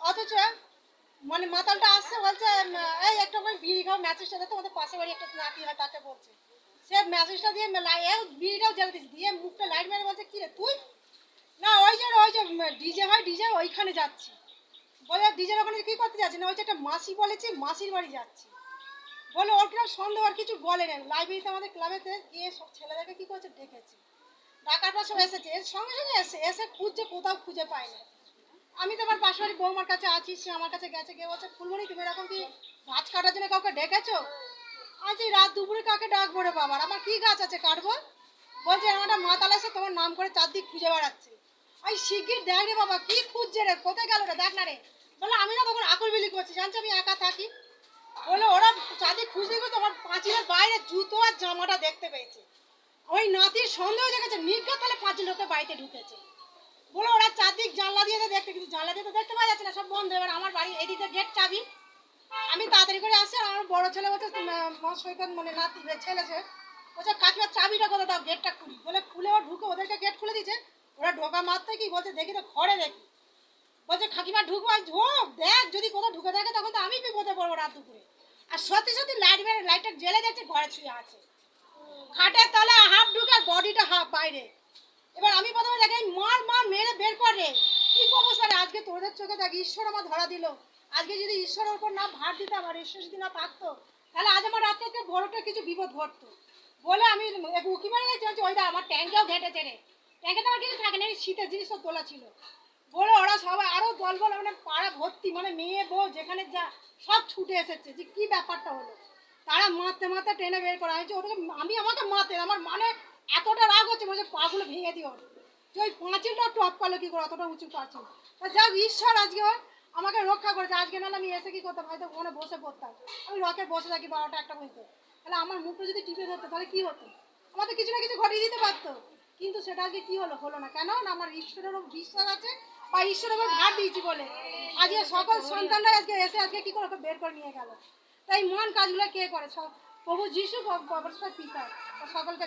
অথচ মানে মাতালটা আসছে বলছে এই একটা করে বিড়ি খাও মেসেজটা দে তোমাদের পাশে বাড়ি একটা নাতি হয়, তাকে বলছে। সে মেসেজটা দিয়ে এ বিড়িটাও জ্বালা দিচ্ছে দিয়ে মুখটা লাইট মেরে বলছে, কি রে তুই? না, ওই যে ওই যে ডিজে হয় ডিজে ওইখানে যাচ্ছি। বলে ডিজের ওখানে কি করতে যাচ্ছি না ওই যে একটা মাসি বলেছি, মাসির বাড়ি যাচ্ছি। বলে, ওর কিরম সন্দেহ আর কিছু বলে না লাইব্রেরিতে আমাদের ক্লাবেতে গিয়ে সব ছেলেদেরকে কী করছে, ডেকেছে। ডাকার পর সব এসেছে। এর সঙ্গে সঙ্গে এসে এসে খুঁজছে, কোথাও খুঁজে পায় না। আমি তো আমার পাশাপাশি বৌমার কাছে আছি, সে আমার কাছে গেছে গিয়ে বলছে ফুলমণি তুমি এরকম কি গাছ কাটার জন্য কাউকে ডেকেছো? আজ এই রাত দুপুরে কাকে ডাকবো রে বাবার আমার কি গাছ আছে কাটবো? বলছে আমার মাতাল আছে তোমার নাম করে চারদিক খুঁজে বেড়াচ্ছে। এই শিগগির দেখ রে বাবা, কি খুঁজছে রে? কোথায় গেল রে? দেখ না রে। বলে, আমি না তখন আকল বিলি করছি, জানছো? আমি একা থাকি। বলে, ওরা চাঁদি খুঁজতে খুঁজতে আমার পাঁচিলের বাইরে জুতো আর জামাটা দেখতে পেয়েছে। ওই নাতির সন্দেহ জেগেছে, নির্ঘাত তাহলে পাঁচিল লোকের বাড়িতে ঢুকেছে বলে ওরা চারদিক জানলা দিয়ে তো দেখতে কিন্তু জানলা দিয়ে তো দেখতে পাওয়া যাচ্ছে না, সব বন্ধ। এবার আমার বাড়ি এদিকে গেট চাবি। আমি তাড়াতাড়ি করে আসি আর আমার বড় ছেলে বলছে, মা সৈকত মানে নাতি ছেলে সে? বলছে কাকিমার চাবিটা কোথায়? দাও গেটটা খুলি। বলে, খুলে ও ঢুকে ওদেরকে গেট খুলে দিয়েছে। ওরা ঢোকা মারতে কি বলছে, দেখি তো, ঘরে দেখি। বলছে, কাকিমা ঢুকবো আজ ঢোক, দেখ, যদি কোথাও ঢুকে থাকে তখন তো আমি বিপদে পড়ব রাত দুপুরে। আর সত্যি সত্যি লাইট মেরে লাইটটা জ্বেলে যাচ্ছে, ঘরে শুয়ে আছে। খাটের তলে হাফ ঢুকে আর বডিটা হাফ বাইরে। এবার আমি প্রথমে দেখি মার মার, মেরে বের করে কি অবস্থা রে আজকে তোদের চোখে দেখ, ঈশ্বর আমার ধরা দিল। আজকে যদি ঈশ্বরের উপর না ভার দিতাম আর ঈশ্বর যদি না থাকতো তাহলে আজ আমার রাত্রে বড়টা কিছু বিপদ ঘটতো। বলে আমি উকি মারে দেখছি ওই দা আমার ট্যাঙ্কেও ঘেটেছে রে। ট্যাঙ্কে তো আমার কিছু থাকে না শীতের জিনিস সব তোলা ছিল। বলে ওরা সবাই আরও দল বল মানে পাড়া ভর্তি মানে মেয়ে, বউ, যেখানে যা, সব ছুটে এসেছে যে কি ব্যাপারটা হলো। তারা মারতে মারতে ট্রেনে বের করা হয়েছে। ওটাকে আমি আমাকে মারতে, আমার মানে এতটা রাগ হচ্ছে হচ্ছে পাগুলো ভেঙে দিও। ওই পাঁচিলটা টপ কি করে? অতটা উঁচু পাঁচিল ঈশ্বর আজকে আমাকে রক্ষা করেছে আজকে নাহলে আমি এসে কি করতাম? হয়তো ওখানে বসে পড়তাম। আমি রকে বসে থাকি, বারোটা একটা তাহলে আমার মুখটা যদি টিপে ধরতো, তাহলে কি হতো? আমার তো কিছু না কিছু ঘটিয়ে দিতে পারতো। কিন্তু সেটা আজকে কি হলো? হলো না। কেন? না আমার ঈশ্বরের বিশ্বাস আছে, বা ঈশ্বরের উপর ভার দিয়েছি বলে। আজকে সকল সন্তানরা আজকে এসে আজকে কি করে বের করে নিয়ে গেল? তাই মহান কাজগুলো কে করে? সব প্রভু যিশু পিতা। সকলকে